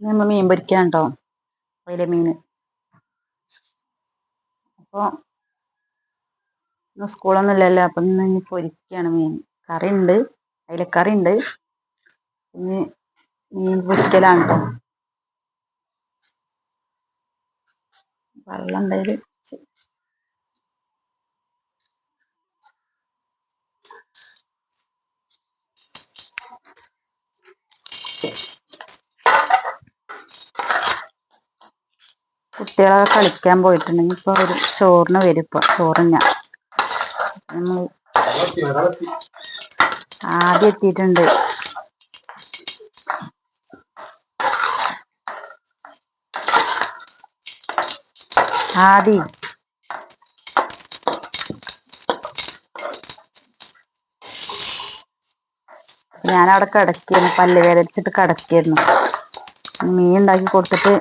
നമ്മൾ മീൻ പൊരിക്കാൻ കേട്ടോ അതിലെ മീൻ അപ്പോൾ ഇന്ന് സ്കൂളൊന്നും ഇല്ലല്ലോ അപ്പം ഇന്ന് ഇനി മീൻ. കറി ഉണ്ട് അതിലെ കറി ഉണ്ട് ഇനി മീൻ പൊരിക്കലാണ് കേട്ടോ വെള്ളം ഉണ്ടായത് കുട്ടികളെ കളിക്കാൻ പോയിട്ടുണ്ടെങ്കിൽ ഇപ്പൊ ഒരു ചോറിന് വരും ഇപ്പൊ ചോറിന് നമ്മൾ ആദ്യം എത്തിയിട്ടുണ്ട്. ആദി. ഞാനവിടെ കിടക്കിയിരുന്നു പല്ല് വേദനിച്ചിട്ട് കിടക്കിയിരുന്നു. മീൻ ഉണ്ടാക്കി കൊടുത്തിട്ട്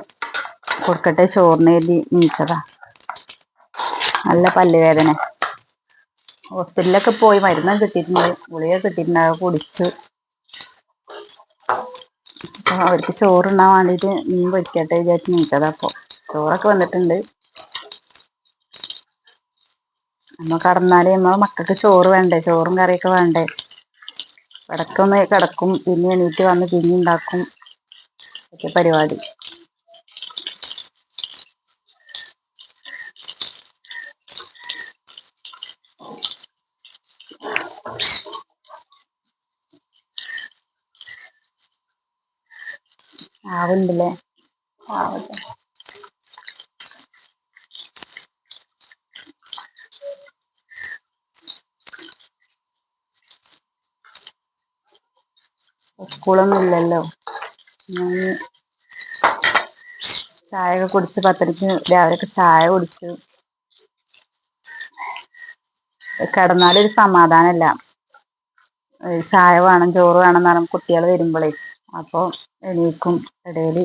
കൊടുക്കട്ടെ ചോറിന് കരുതി നീച്ചതാ. നല്ല പല്ലുവേദന. ഹോസ്പിറ്റലിലൊക്കെ പോയി മരുന്ന് കിട്ടിയിട്ടുണ്ട്. ഗുളിക കിട്ടിയിട്ടുണ്ട് അത് കുടിച്ചു. അപ്പോൾ അവർക്ക് ചോറുണ്ണാൻ വേണ്ടിയിട്ട് മീൻ പൊരിക്കട്ടെ വിചാരിച്ച് നീച്ചതാ അപ്പോൾ ചോറൊക്കെ വന്നിട്ടുണ്ട്. നമ്മൾ കടന്നാലേ നമ്മളെ മക്കൾക്ക് ചോറ് വേണ്ടേ? ചോറും കറിയൊക്കെ വേണ്ടേ? കിടക്കൊന്ന് കിടക്കും പിന്നെ എണീറ്റ് വന്ന് പിന്നെ ഉണ്ടാക്കും. ഒക്കെ പരിപാടി. ആവുന്നുണ്ടല്ലേ ആവട്ടെ സ്കൂളൊന്നും ഇല്ലല്ലോ. ഞാൻ ചായ കുടിച്ച് പത്തരയ്ക്ക് രാവിലെ ചായ കുടിച്ചു. കിടന്നാലൊരു സമാധാനമില്ല ചായ വേണം ചോറ് വേണം എന്ന് പറഞ്ഞ കുട്ടികൾ വരുമ്പോഴേ അപ്പോൾ എണീക്കും ഇടയിൽ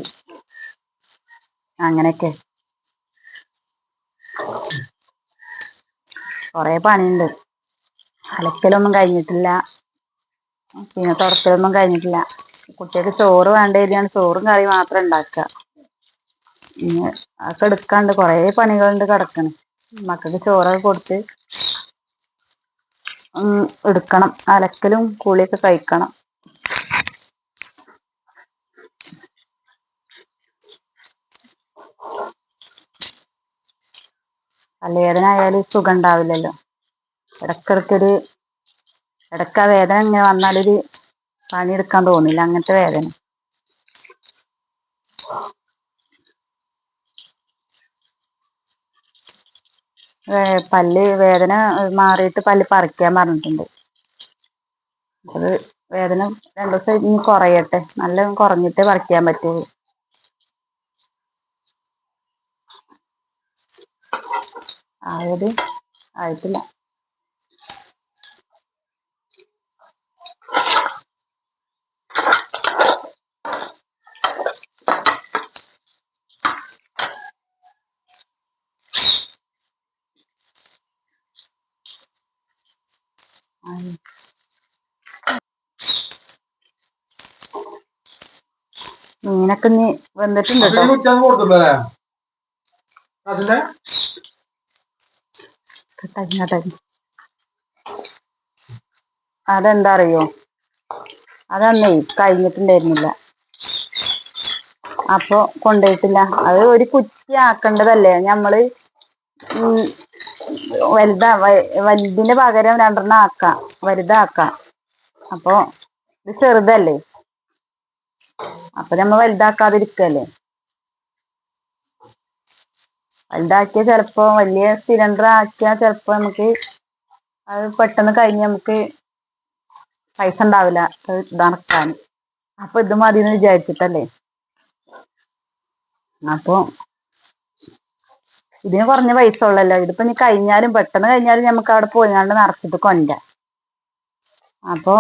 അങ്ങനെയൊക്കെ. കുറേ പണിയുണ്ട്. അലക്കലൊന്നും കഴിഞ്ഞിട്ടില്ല. പിന്നെ തുടക്കലൊന്നും കഴിഞ്ഞിട്ടില്ല. കുട്ടികൾക്ക് ചോറ് വേണ്ട രീതിയാണ് ചോറും കറി മാത്രം ഉണ്ടാക്കുക. പിന്നെ അതൊക്കെ എടുക്കാണ്ട് കുറേ പണികളുണ്ട് കിടക്കണ്. മക്കൾക്ക് ചോറൊക്കെ കൊടുത്ത് എടുക്കണം. അലക്കലും കൂളിയൊക്കെ കഴിക്കണം. തലവേദന ആയാലും സുഖം ഉണ്ടാവില്ലല്ലോ. ഇടക്കിടക്കൊരു ഇടക്ക വേദന ഇങ്ങനെ വന്നാലൊരു പണിയെടുക്കാൻ തോന്നില്ല. അങ്ങനത്തെ വേദന. പല്ല് വേദന മാറിയിട്ട് പല്ല് പറിക്കാൻ പറഞ്ഞിട്ടുണ്ട്. അത് വേദന രണ്ടു ദിവസം ഇനി കുറയട്ടെ. നല്ല കുറഞ്ഞിട്ട് പറിക്കാൻ പറ്റുള്ളൂ ആയത് ആയിട്ടില്ല. മീനൊക്കെ ഇനി വന്നിട്ടുണ്ട് അതെന്താ അറിയോ അതന്നേ കഴിഞ്ഞിട്ടുണ്ടായിരുന്നില്ല. അപ്പൊ കൊണ്ടുപോയിട്ടില്ല. അത് ഒരു കുറ്റി ആക്കേണ്ടതല്ലേ? നമ്മൾ വലുതാ വലുതിന് പകരം രണ്ടെണ്ണം ആക്കാം വലുതാക്കാം. അപ്പൊ ഇത് ചെറുതല്ലേ? അപ്പൊ നമ്മ വലുതാക്കാതിരിക്കല്ലേ? വലുതാക്കിയ ചിലപ്പോ വലിയ സിലിണ്ടർ ആക്കിയാ ചിലപ്പോ നമുക്ക് അത് പെട്ടെന്ന് കഴിഞ്ഞ് നമുക്ക് പൈസ ഉണ്ടാവില്ല നടക്കാൻ അപ്പൊ ഇത് മതി എന്ന് വിചാരിച്ചിട്ടല്ലേ? അപ്പൊ ഇതിന് കുറഞ്ഞ പൈസ ഉള്ളല്ലോ. ഇതിപ്പോ ഇനി കഴിഞ്ഞാലും പെട്ടെന്ന് കഴിഞ്ഞാലും നമുക്ക് അവിടെ പോയാണ്ട് നിറച്ചിട്ട് കൊണ്ട അപ്പൊ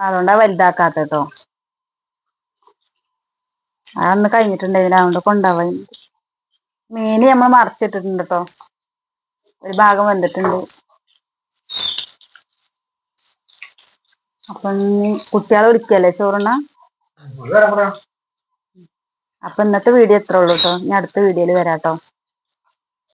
അതുകൊണ്ടാ വലുതാക്കാത്ത കേട്ടോ അതൊന്ന് കഴിഞ്ഞിട്ടുണ്ടെങ്കിൽ അതുകൊണ്ട് കൊണ്ടുപോവാൻ മീന് നമ്മൾ മറച്ചിട്ടിട്ടുണ്ട് കേട്ടോ ഒരു ഭാഗം വന്നിട്ടുണ്ട്. അപ്പൊ കുട്ടികളെ വിളിക്കല്ലേ ചോറുണ്ണ അപ്പൊ ഇന്നത്തെ വീഡിയോ എത്ര ഉള്ളൂ കേട്ടോ ഞാൻ അടുത്ത വീഡിയോയിൽ വരാട്ടോ